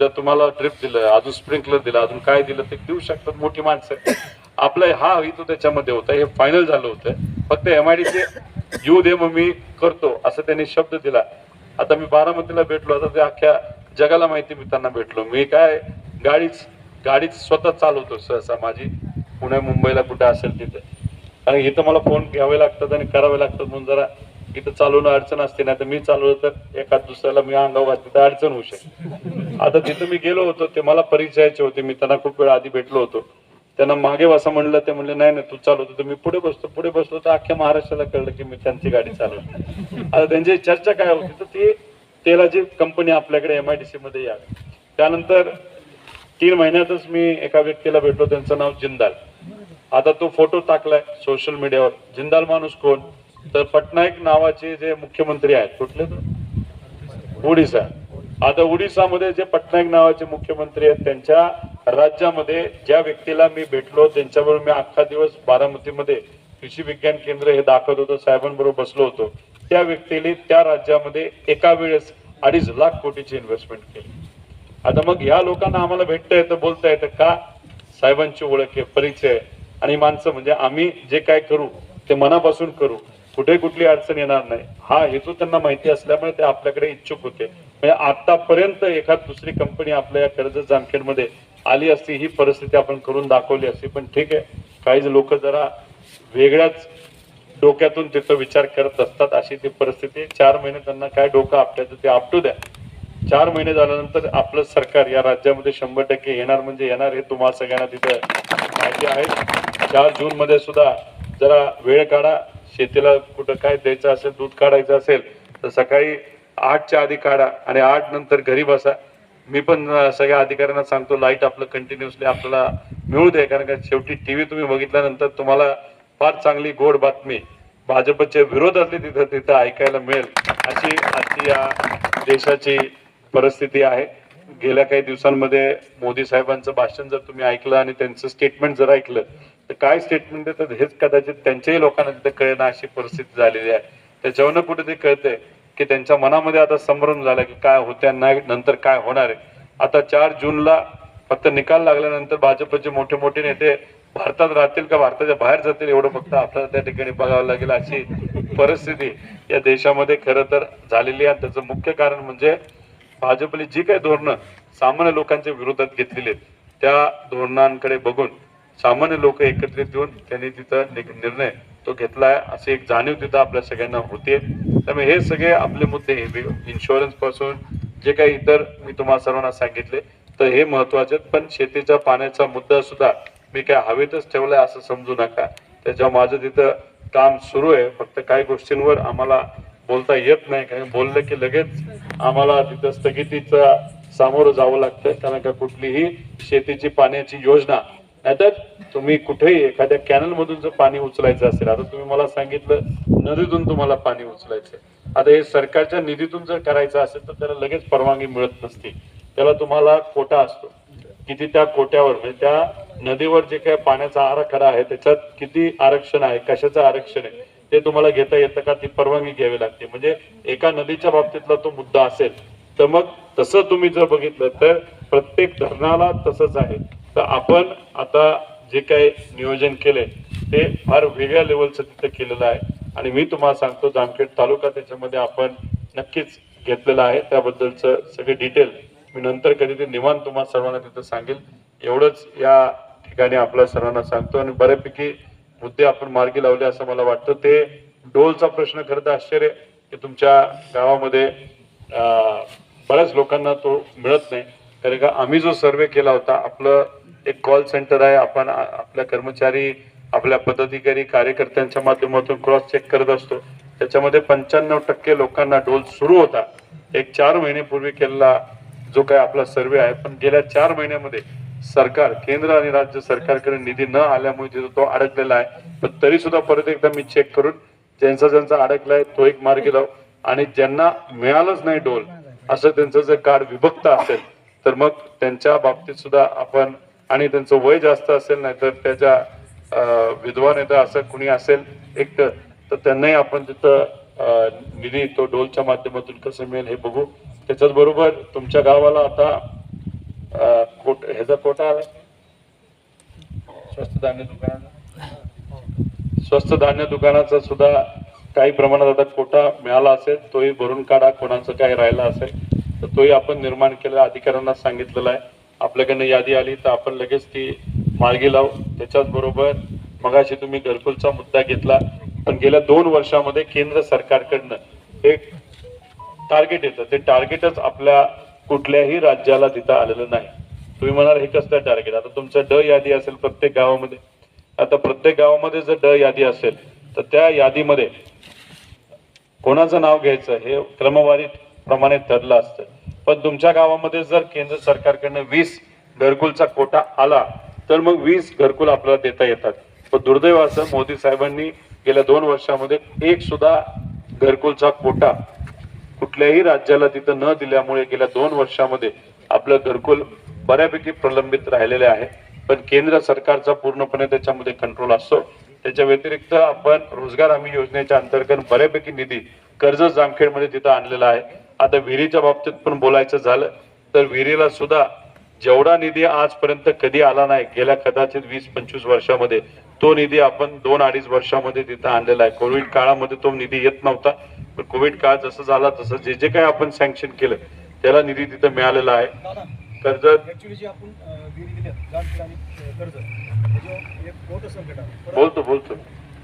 उद्या तुम्हाला ड्रिप दिलं अजून स्प्रिंकलर दिलं अजून काय दिलं ते देऊ शकतात मोठी माणसं. आपलं हा हेतू त्याच्यामध्ये होता हे फायनल झालं होतं. फक्त एम आय डी येऊ दे मग मी करतो असं त्यांनी शब्द दिला. आता मी बारामतीला भेटलो आता ते अख्ख्या जगाला माहिती मी त्यांना भेटलो. मी काय गाडीच गाडीच स्वतः चालवतो सहसा माझी. पुणे मुंबईला कुठे असेल तिथे. कारण इथं मला फोन घ्यावे लागतात आणि करावे लागतात म्हणून जरा इथं चालवणं अडचण असते नाही तर मी चालवलं तर एखाद दुसऱ्याला मी अंगावर घातली तर अडचण होऊ शकते. आता तिथं मी गेलो होतो ते मला परिचयाचे होते. मी त्यांना खूप वेळ आधी भेटलो होतो. त्यांना मागे वासा म्हणलं ते म्हणले नाही नाही तू चालवतो तर मी पुढे बसतो पुढे बसलो तर अख्ख्या महाराष्ट्राला कळलं की मी त्यांची गाडी चालवतो आता त्यांची चर्चा काय होती तर ती तेलाची कंपनी आपल्याकडे एम आय डी सी मध्ये यावी. त्यानंतर तीन महिन्यातच मी एका व्यक्तीला भेटलो त्यांचं नाव जिंदाल. आता तो फोटो टाकलाय सोशल मीडियावर जिंदाल माणूस कोण? तर पटनायक नावाचे जे मुख्यमंत्री आहेत कुठले? तो ओडिसा आता ओडिसामध्ये जे पटनायक नावाचे मुख्यमंत्री आहेत त्यांच्या राज्यामध्ये ज्या व्यक्तीला मी भेटलो त्यांच्याबरोबर मी अख्खा दिवस बारामतीमध्ये कृषी विज्ञान केंद्र हे दाखवत होतो साहेबांबरोबर बसलो होतो. त्या व्यक्तीने त्या राज्यामध्ये एका वेळेस अडीच लाख कोटीची इन्व्हेस्टमेंट केली. आता मग ह्या लोकांना आम्हाला भेटता येतं बोलता येतं का? साहेबांची ओळख आहे परिचय आणि माणसं म्हणजे आम्ही जे काय करू ते मनापासून करू. कुठे कुठली अडचण येणार नाही. हा हेतू त्यांना माहिती असल्यामुळे ते आपल्याकडे इच्छुक होते. म्हणजे आतापर्यंत एखाद दुसरी कंपनी आपल्या या कर्ज जामखेडमध्ये आली असती ही परिस्थिती आपण करून दाखवली असती. पण ठीक आहे काही लोक जरा वेगळ्याच डोक्यातून तिथं विचार करत असतात अशी ती परिस्थिती. चार महिने त्यांना काय डोकं आपल्याचं ते आपटू द्या. चार महिने झाल्यानंतर आपलं सरकार या राज्यामध्ये शंभर टक्के येणार म्हणजे येणार हे तुम्हाला सगळ्यांना तिथं माहिती आहे. चार जून मध्ये सुद्धा जरा वेळ काढा. शेतीला कुठं काय द्यायचं असेल दूध काढायचं असेल तर सकाळी आठच्या आधी काढा आणि आठ नंतर घरी बसा. मी पण सगळ्या अधिकाऱ्यांना सांगतो लाइट आपलं कंटिन्युअसली आपल्याला मिळू दे कारण का शेवटी टी व्ही तुम्ही बघितल्यानंतर तुम्हाला फार चांगली गोड बातमी भाजपच्या विरोधातली तिथं तिथं ऐकायला मिळेल. अशी आजची या देशाची परिस्थिती आहे. गेल्या काही दिवसांमध्ये मोदी साहेबांचं भाषण जर तुम्ही ऐकलं आणि त्यांचं स्टेटमेंट जर ऐकलं तर काय स्टेटमेंट देतात हेच कदाचित त्यांच्याही लोकांना तिथे कळेना अशी परिस्थिती झालेली आहे. त्याच्यावरनं कुठे ते कळतंय की त्यांच्या मनामध्ये आता संभ्रम झाला की काय होत्या नाही नंतर काय होणार आहे. आता चार जूनला फक्त निकाल लागल्यानंतर भाजपचे मोठे मोठे नेते भारतात राहतील का भारताच्या बाहेर जातील एवढं फक्त आपल्याला त्या ठिकाणी बघावं लागेल अशी परिस्थिती या देशामध्ये खरं तर झालेली आहे. त्याचं मुख्य कारण म्हणजे भाजपने जी काही धोरणं सामान्य लोकांच्या विरोधात घेतलेली आहेत त्या धोरणांकडे बघून सामान्य लोक एकत्रित येऊन त्यांनी तिथं निर्णय तो घेतलाय अशी एक जाणीव तिथं आपल्या सगळ्यांना होते त्यामुळे हे सगळे आपले मुद्दे इन्शुरन्सपासून जे काही इतर मी तुम्हाला सर्वांना सांगितले तर हे महत्त्वाचे आहेत. पण शेतीच्या पाण्याचा मुद्दा सुद्धा मी काय हवेतच ठेवलाय असं समजू नका. त्याच्यावर माझं तिथं काम सुरू आहे. फक्त काही गोष्टींवर आम्हाला बोलता येत नाही. कारण बोललं की लगेच आम्हाला तिथं स्थगितीचा सामोरं जावं लागतं. कारण का कुठलीही शेतीची पाण्याची योजना नाहीतर तुम्ही कुठेही एखाद्या कॅनलमधून जर पाणी उचलायचं असेल आता तुम्ही मला सांगितलं नदीतून तुम्हाला पाणी उचलायचं आता हे सरकारच्या निधीतून जर करायचं असेल तर त्याला लगेच परवानगी मिळत नसते. त्याला तुम्हाला कोटा असतो. किती त्या कोट्यावर म्हणजे त्या नदीवर जे काही पाण्याचा आराखडा आहे त्याच्यात किती आरक्षण आहे कशाचं आरक्षण आहे ते तुम्हाला घेता येतं का? ती परवानगी घ्यावी लागते. म्हणजे एका नदीच्या बाबतीतला तो मुद्दा असेल तर मग तसं तुम्ही जर बघितलं तर प्रत्येक धरणाला तसंच आहे. तर आपण आता जे काही नियोजन केले ते फार वेगळ्या लेवलचं तिथं केलेलं आहे. आणि मी तुम्हाला सांगतो जामखेड तालुका त्याच्यामध्ये आपण नक्कीच घेतलेलं आहे. त्याबद्दलचं सगळे डिटेल मी नंतर कधी ते निवांत तुम्हाला सर्वांना तिथं सांगेल. एवढंच या ठिकाणी आपल्या सर्वांना सांगतो. आणि बऱ्यापैकी मुद्दे आपण मार्गी लावले असं मला वाटतं. ते डोलचा प्रश्न खरं तर आश्चर्य की तुमच्या गावामध्ये बऱ्याच लोकांना तो मिळत नाही. कारण का आम्ही जो सर्वे केला होता आपलं एक कॉल सेंटर आहे. आपण आपल्या कर्मचारी आपल्या पदाधिकारी कार्यकर्त्यांच्या माध्यमातून क्रॉस चेक करत असतो. त्याच्यामध्ये पंच्याण्णव टक्के लोकांना डोल सुरू होता. एक चार महिनेपूर्वी केलेला जो काही आपला सर्वे आहे पण गेल्या चार महिन्यामध्ये सरकार केंद्र आणि राज्य सरकारकडे निधी न आल्यामुळे तिथं तो अडकलेला आहे. पण तरी सुद्धा परत एकदा मी चेक करून ज्यांचा ज्यांचा अडकलाय तो एक मार्गी लाव आणि ज्यांना मिळालंच नाही डोल असं त्यांचं जर कार्ड विभक्त असेल तर मग त्यांच्या बाबतीत सुद्धा आपण आणि त्यांचं वय जास्त असेल नाही तर त्याच्या विधवा नेता असं कुणी असेल एक तर त्यांनाही आपण तिथं निधी तो डोलच्या माध्यमातून कसं मिळेल हे बघू. त्याच्याच बरोबर तुमच्या गावाला आता कोट ह्याचा कोटा आला. स्वस्त धान्य दुकानाचा. स्वस्त धान्य दुकानाचा सुद्धा काही प्रमाणात आता कोटा मिळाला असेल तोही भरून काढा कोणाचं काही राहिला असेल तर तोही आपण निर्माण केलेला अधिकाऱ्यांना सांगितलेला आहे. आपल्याकडनं यादी आली तर आपण लगेच ती मार्गी लावू. त्याच्याच बरोबर मगाशी तुम्ही घरकुलचा मुद्दा घेतला पण गेल्या दोन वर्षामध्ये केंद्र सरकारकडनं एक टार्गेट येतं. ते टार्गेटच आपल्या कुठल्याही राज्याला तिथं आलेलं नाही. तुम्ही म्हणाल हे कसलं टार्गेट आता तुमचं ड यादी असेल प्रत्येक गावामध्ये. आता प्रत्येक गावामध्ये जर ड यादी असेल तर त्या यादीमध्ये कोणाचं नाव घ्यायचं हे क्रमवारी प्रमाणे ठरलं असतं. पण तुमच्या गावामध्ये जर केंद्र सरकारकडनं वीस घरकुलचा कोटा आला तर मग वीस घरकुल आपल्याला देता येतात. पण दुर्दैव असं मोदी साहेबांनी गेल्या दोन वर्षामध्ये एक सुद्धा घरकुलचा कोटा कुठल्याही राज्याला तिथं न दिल्यामुळे गेल्या दोन वर्षामध्ये आपलं घरकुल बऱ्यापैकी प्रलंबित राहिलेले आहे. पण केंद्र सरकारचा पूर्णपणे त्याच्यामध्ये कंट्रोल असतो. त्याच्या व्यतिरिक्त आपण रोजगार हमी योजनेच्या अंतर्गत बऱ्यापैकी निधी कर्ज जामखेडमध्ये तिथं आणलेला आहे. आता विहिरीच्या बाबतीत पण बोलायचं झालं तर विहिरीला सुद्धा जेवढा निधी आजपर्यंत कधी आला नाही गेल्या कदाचित वीस पंचवीस वर्षामध्ये तो निधी आपण दोन अडीच वर्षामध्ये तिथं आणलेला आहे. कोविड काळामध्ये तो निधी येत नव्हता पण कोविड काळ जसं झाला तसं जे जे काही आपण सँक्शन केलं त्याला निधी तिथं मिळालेला आहे. दादा कर्जत ऍक्च्युली जे आपण अं, विहिरी दिल्या जामखेड आणि अं, कर्जत त्याच्यावर एक मोठं संकट आहे. परत बोलतो बोलतो.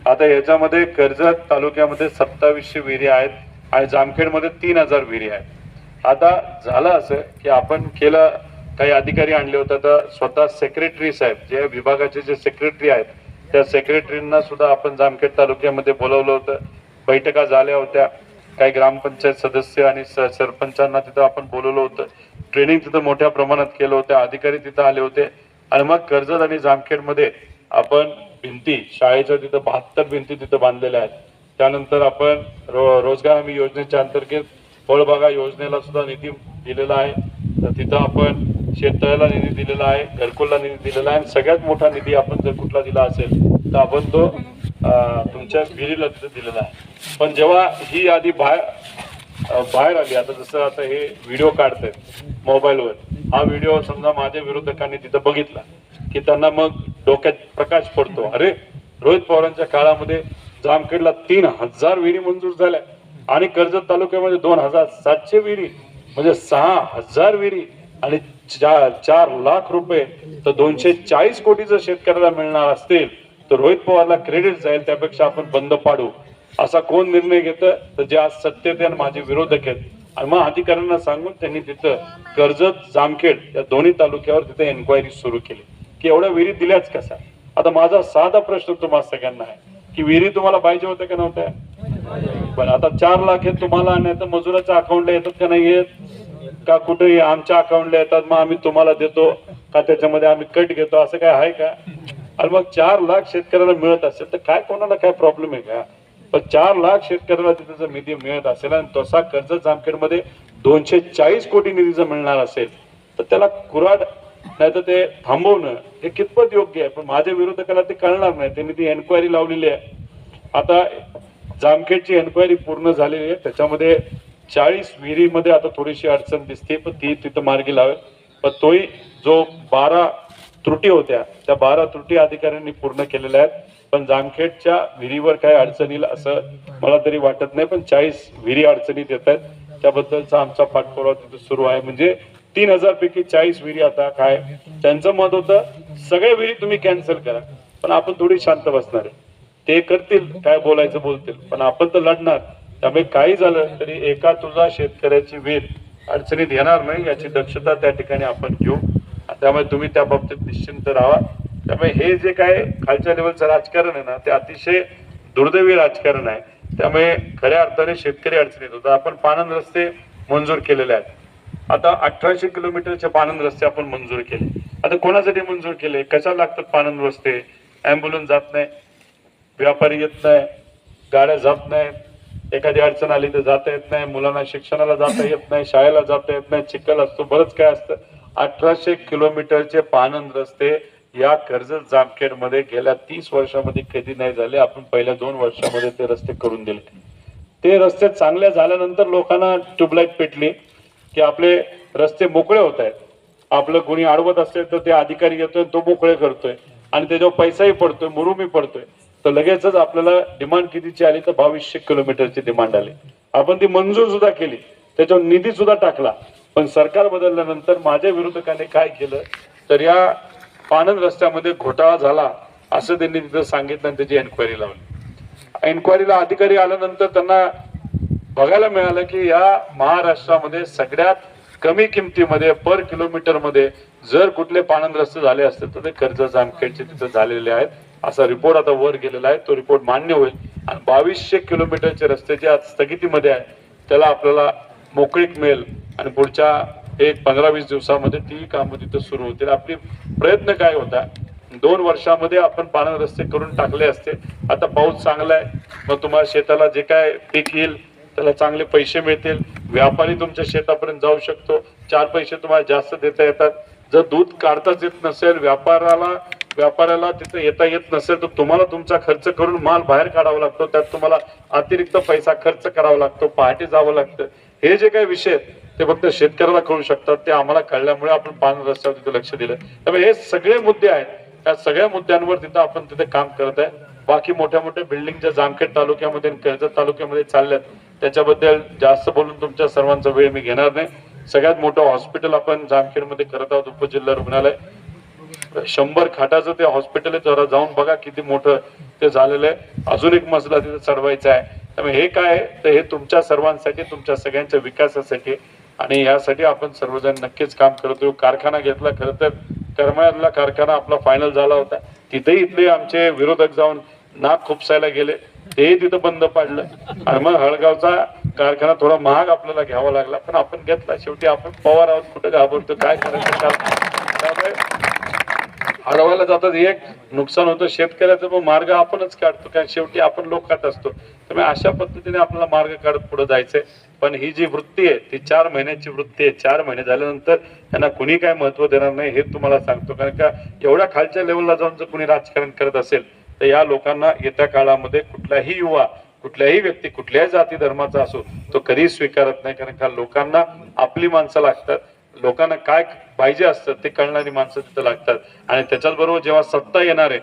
आता याच्यामध्ये कर्जत तालुक्यामध्ये सत्तावीसशे विहिरी आहेत. आणि जामखेडमध्ये तीन हजार विहिरी आहेत. आता झालं असं की आपण केलं काही अधिकारी आणले होते तर स्वतः सेक्रेटरी साहेब जे विभागाचे जे सेक्रेटरी आहेत त्या सेक्रेटरींना सुद्धा आपण जामखेड तालुक्यामध्ये बोलवलं होतं. बैठका झाल्या होत्या. काही ग्रामपंचायत सदस्य आणि स- सरपंचांना तिथं आपण बोलवलं होतं. ट्रेनिंग तिथं मोठ्या प्रमाणात केलं होतं. अधिकारी तिथं आले होते. आणि मग कर्जत आणि जामखेडमध्ये आपण भिंती शाळेच्या तिथं बहात्तर भिंती तिथं बांधलेल्या आहेत. त्यानंतर आपण रो रोजगार हमी योजनेच्या अंतर्गत फळबागा योजनेला सुद्धा निधी दिलेला आहे. तर तिथं आपण शेततळ्याला निधी दिलेला आहे घरकुलला निधी दिलेला आहे आणि सगळ्यात मोठा निधी आपण जर कुठला दिला असेल तर आपण तो तुमच्या विहिरीला तिथं दिलेला आहे. पण जेव्हा ही यादी बाहेर बाहेर आली आता जसं आता हे व्हिडिओ काढतायत मोबाईलवर हा व्हिडिओ समजा माझ्या विरोधकांनी तिथं बघितला की त्यांना मग डोक्यात प्रकाश पडतो. अरे रोहित पवारांच्या काळामध्ये जामखेडला तीन हजार विहिरी मंजूर झाल्या. आणि कर्जत तालुक्यामध्ये दोन हजार सातशे विहिरी म्हणजे सहा हजार विहिरी आणि चार चार लाख रुपये. तर दोनशे चाळीस कोटी जर शेतकऱ्याला मिळणार असतील तर रोहित पवारला क्रेडिट जाईल त्यापेक्षा आपण बंद पाडू. असा कोण निर्णय घेतं तर जे आज सत्तेत आणि माझे विरोधक आहेत. आणि मग अधिकाऱ्यांना सांगून त्यांनी तिथं कर्जत जामखेड या दोन्ही तालुक्यावर तिथे एन्क्वायरी सुरू केली. की एवढ्या विहिरी दिल्याच कसा? आता माझा साधा प्रश्न तुम्हाला सगळ्यांना आहे. की विहिरी तुम्हाला पाहिजे होत्या का नव्हत्या? पण आता चार लाख आहेत तुम्हाला नाही तर मजुराच्या अकाउंटला येतात का नाही येत? का कुठे आमच्या अकाउंटला येतात मग आम्ही तुम्हाला देतो का त्याच्यामध्ये आम्ही कट घेतो असं काय आहे का? आणि मग चार लाख शेतकऱ्याला मिळत असेल तर काय कोणाला काय प्रॉब्लेम आहे का? पण चार लाख शेतकऱ्याला तिथे जर निधी मिळत असेल आणि तसा कर्जत जामखेडमध्ये दोनशे चाळीस कोटी निधी जर मिळणार असेल तर त्याला कुराड नाही तर ते थांबवणं हे कितपत योग्य आहे? पण माझ्या विरोधकाला ते कळणार नाही. त्यांनी ती एन्क्वायरी लावलेली आहे. आता जामखेडची एन्क्वायरी पूर्ण झालेली आहे. त्याच्यामध्ये चाळीस विहिरीमध्ये आता थोडीशी अडचण दिसते पण ती तिथं मार्गी लावेल. पण तोही जो बारा त्रुटी होत्या त्या बारा त्रुटी अधिकाऱ्यांनी पूर्ण केलेल्या आहेत. पण जामखेडच्या विहिरीवर काय अडचण येईल असं मला तरी वाटत नाही. पण चाळीस विहिरी अडचणीत येत आहेत. त्याबद्दलचा आमचा पाठपुरावा तिथे सुरू आहे. म्हणजे तीन हजार पैकी चाळीस विहिरी आता काय? त्यांचं मत होतं सगळ्या विहिरी तुम्ही कॅन्सल करा. पण आपण थोडी शांत बसणार आहे. ते करतील काय बोलायचं बोलतील. पण आपण तर लढणार. त्यामुळे काही झालं तरी एका तुझा शेतकऱ्याची वीर अडचणीत येणार नाही याची दक्षता त्या ठिकाणी आपण घेऊ. त्यामुळे तुम्ही त्या बाबतीत निश्चिंत राहा. त्यामुळे हे जे काय खालच्या लेवलचं राजकारण आहे ना ते अतिशय दुर्दैवी राजकारण आहे. त्यामुळे खऱ्या अर्थाने शेतकरी अडचणीत होता. आपण पानंद रस्ते मंजूर केलेले आहेत. आता अठराशे किलोमीटरचे पानंद रस्ते आपण मंजूर केले. आता कोणासाठी मंजूर केले? कशाला लागतात पानंद रस्ते? अँब्युलन्स जात नाही. व्यापारी येत नाही. गाड्या जात नाहीत एखादी अडचण आली तर जाता येत नाही. मुलांना शिक्षणाला जाता येत नाही. शाळेला जाता येत नाही. चिखल असतो. बरंच काय असतं. अठराशे किलोमीटरचे पानंद रस्ते या कर्जत जामखेडमध्ये गेल्या तीस वर्षामध्ये कधी नाही झाले. आपण पहिल्या दोन वर्षामध्ये ते रस्ते करून दिले. ते रस्ते चांगले झाल्यानंतर लोकांना ट्यूबलाईट पेटली. की आपले रस्ते मोकळे होत आहेत. आपलं कोणी अडवत असेल तर ते अधिकारी येतोय तो मोकळे करतोय. आणि त्याच्यावर पैसाही पडतोय मुरुमी पडतोय. तर लगेचच आपल्याला डिमांड कितीची आली तर बावीसशे किलोमीटरची डिमांड आली. आपण ती मंजूर सुद्धा केली. त्याच्यावर निधी सुद्धा टाकला. पण सरकार बदलल्यानंतर माझ्या विरोधकाने काय केलं? तर या पानंद रस्त्यामध्ये घोटाळा झाला असं त्यांनी तिथं सांगितलं आणि त्याची एन्क्वायरी लावली. एन्क्वायरीला अधिकारी आल्यानंतर त्यांना बघायला मिळालं की या महाराष्ट्रामध्ये सगळ्यात कमी किमतीमध्ये पर किलोमीटरमध्ये जर कुठले पाणंद रस्ते झाले असते तर ते कर्ज जामखेडचे तिथे झालेले आहेत. असा रिपोर्ट आता वर गेलेला आहे. तो रिपोर्ट मान्य होईल. आणि बावीसशे किलोमीटरचे रस्ते जे आज स्थगितीमध्ये आहे त्याला आपल्याला मोकळीक मिळेल. आणि पुढच्या एक पंधरा वीस दिवसामध्ये ती कामं तिथं सुरू होतील. आपली प्रयत्न काय होता? दोन वर्षामध्ये आपण पाणंद रस्ते करून टाकले असते. आता पाऊस चांगला आहे. मग तुम्हाला शेताला जे काय पीक येईल त्याला चांगले पैसे मिळतील. व्यापारी तुमच्या शेतापर्यंत जाऊ शकतो. चार पैसे तुम्हाला जास्त देता येतात. जर दूध काढताच येत नसेल व्यापाराला व्यापाऱ्याला तिथे येता येत नसेल तर तुम्हाला तुमचा खर्च करून माल बाहेर काढावा लागतो. त्यात तुम्हाला अतिरिक्त पैसा खर्च करावा लागतो. पहाटे जावं लागतं. हे जे काही विषय आहेत, ते फक्त शेतकऱ्याला कळू शकतात. ते आम्हाला कळल्यामुळे आपण पान रस्त्यावर तिथे लक्ष दिलं. त्यामुळे हे सगळे मुद्दे आहेत. त्या सगळ्या मुद्द्यांवर तिथं आपण तिथे काम करत आहे. बाकी मोठ्या मोठ्या बिल्डिंगच्या जामखेड तालुक्यामध्ये कर्जत तालुक्यामध्ये चालल्यात त्याच्याबद्दल जास्त बोलून तुमच्या सर्वांचा वेळ मी घेणार नाही. सगळ्यात मोठं हॉस्पिटल आपण जामखेडमध्ये करत आहोत उपजिल्हा रुग्णालय. शंभर खाटाचं ते हॉस्पिटल आहे जरा जाऊन बघा किती मोठं ते झालेलं आहे. अजून एक मजला तिथे चढवायचा आहे. त्यामुळे हे काय तर हे तुमच्या सर्वांसाठी तुमच्या सगळ्यांच्या विकासासाठी आणि यासाठी आपण सर्वजण नक्कीच काम करतो कारखाना घेतला खरं तर करमाळ्यातला कारखाना आपला फायनल झाला होता. तिथेही इथले आमचे विरोधक जाऊन नाक खुपसायला गेले. तेही तिथं बंद पाडलं. आणि मग हळगावचा कारखाना थोडा महाग आपल्याला घ्यावा लागला. पण आपण घेतला. शेवटी आपण पवार आहोत. कुठं घाबरतो? काय करायचं? त्यामुळे हळवायला जातात. एक नुकसान होतं. शेतकऱ्याचं पण मार्ग आपणच काढतो. कारण शेवटी आपण लोक खात असतो. त्यामुळे अशा पद्धतीने आपल्याला मार्ग काढत पुढे जायचंय. पण ही जी वृत्ती आहे ती चार महिन्याची वृत्ती आहे. चार महिने झाल्यानंतर त्यांना कुणी काय महत्त्व देणार नाही हे तुम्हाला सांगतो. कारण का एवढ्या खालच्या लेवलला जाऊन जर कुणी राजकारण करत असेल तर या लोकांना येत्या काळामध्ये कुठलाही युवा कुठल्याही व्यक्ती कुठल्याही जाती धर्माचा असो तो कधीच स्वीकारत नाही. कारण का लोकांना आपली माणसं लागतात. लोकांना काय पाहिजे असतं ते कळणारी माणसं तिथं लागतात. आणि त्याच्याच बरोबर जेव्हा सत्ता येणार आहे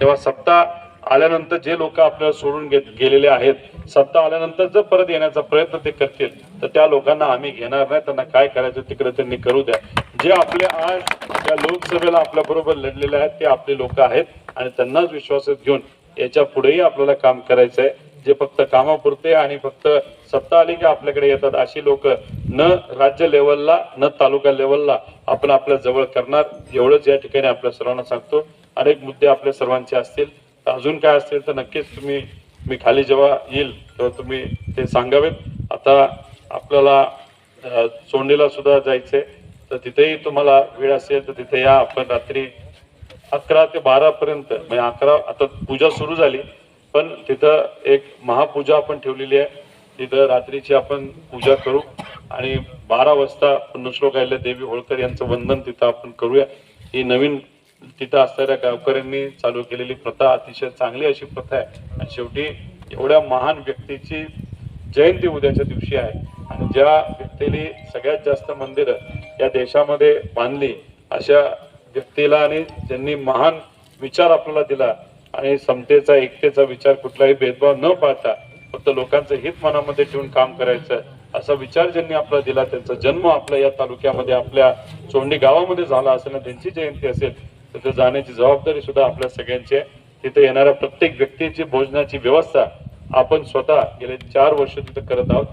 तेव्हा सत्ता आल्यानंतर जे लोक आपल्याला सोडून घेत गेलेले आहेत सत्ता आल्यानंतर जर परत येण्याचा प्रयत्न ते करतील तर त्या लोकांना आम्ही घेणार नाही. त्यांना काय करायचं तिकडे त्यांनी करू द्या. जे आपले आज या लोकसभेला आपल्या बरोबर लढलेले आहेत ते आपले लोक आहेत आणि त्यांनाच विश्वासात घेऊन याच्या पुढेही आपल्याला काम करायचं आहे. जे फक्त कामापुरते आणि फक्त सत्ता आली की आपल्याकडे येतात अशी लोक न राज्य लेवलला न तालुका लेवलला आपण आपल्या जवळ करणार. एवढंच या ठिकाणी आपल्या सर्वांना सांगतो. अनेक मुद्दे आपल्या सर्वांचे असतील. तर अजून काय असेल तर नक्कीच तुम्ही मी खाली जेव्हा येईल तेव्हा तुम्ही ते सांगावेत. आता आपल्याला सोंडीला सुद्धा जायचंय. तर तिथेही तुम्हाला वेळ असेल तर तिथे या. आपण रात्री अकरा ते बारा पर्यंत म्हणजे अकरा आता पूजा सुरू झाली पण तिथं एक महापूजा आपण ठेवलेली आहे. तिथं रात्रीची आपण पूजा करू. आणि बारा वाजता पुण्यश्लोक आलेल्या देवी होळकर यांचं वंदन तिथं आपण करूया. ही नवीन तिथं असणाऱ्या गावकऱ्यांनी चालू केलेली प्रथा अतिशय चांगली अशी प्रथा आहे. आणि शेवटी एवढ्या महान व्यक्तीची जयंती उद्याच्या दिवशी आहे. आणि ज्या व्यक्तीने सगळ्यात जास्त मंदिरं या देशामध्ये बांधली अशा व्यक्तीला आणि ज्यांनी महान विचार आपल्याला दिला आणि समतेचा एकतेचा विचार कुठलाही भेदभाव न पाहता फक्त लोकांचं हित मनामध्ये ठेवून काम करायचं असा विचार ज्यांनी आपला दिला त्यांचा जन्म आपल्या या तालुक्यामध्ये आपल्या चोंडी गावामध्ये झाला असेल त्यांची जयंती असेल तिथं जाण्याची जबाबदारी सुद्धा आपल्या सगळ्यांची आहे. तिथे येणाऱ्या प्रत्येक व्यक्तीची भोजनाची व्यवस्था आपण स्वतः गेले चार वर्ष तिथं करत आहोत.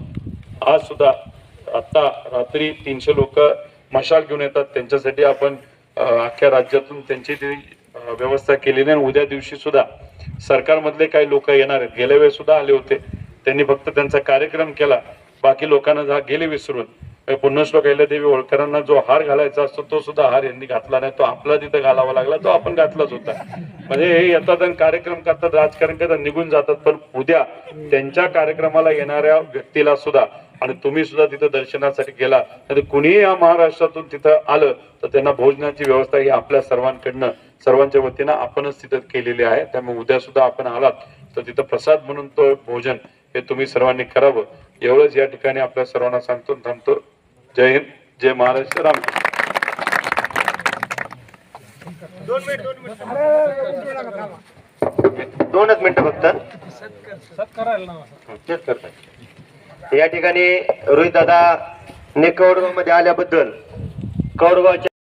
आज सुद्धा आता रात्री तीनशे लोक मशाल घेऊन येतात. त्यांच्यासाठी आपण अख्ख्या राज्यातून त्यांची ती व्यवस्था केलेली आहे. आणि उद्या दिवशी सुद्धा सरकारमधले काही लोक येणार आहेत. गेल्या वेळेस सुद्धा आले होते. त्यांनी फक्त त्यांचा कार्यक्रम केला. बाकी लोकांना जा गेले विसरून. पुण्यश्लोक देवी होळकरांना जो हार घालायचा असतो तो सुद्धा हार यांनी घातला नाही. तो आपला तिथं घालावा लागला तो आपण घातलाच होता. म्हणजे हे येतात आणि कार्यक्रम करतात राजकारण करतात निघून जातात. पण उद्या त्यांच्या कार्यक्रमाला येणाऱ्या व्यक्तीला सुद्धा आणि तुम्ही सुद्धा तिथं दर्शनासाठी गेला तर कुणीही या महाराष्ट्रातून तिथं आलं तर त्यांना भोजनाची व्यवस्था ही आपल्या सर्वांकडनं सर्वांच्या वतीनं आपणच तिथं केलेली आहे. त्यामुळे उद्या सुद्धा आपण आलात तर तिथं प्रसाद म्हणून तो भोजन हे तुम्ही सर्वांनी करावं. एवढंच या ठिकाणी आपल्या सर्वांना सांगतो थांबतो. जय हिंद जय महाराष्ट्र राम दोनच मिनिटं फक्त. या ठिकाणी रोहित दादा ने कौडगावमध्ये आल्याबद्दल कौडगावच्या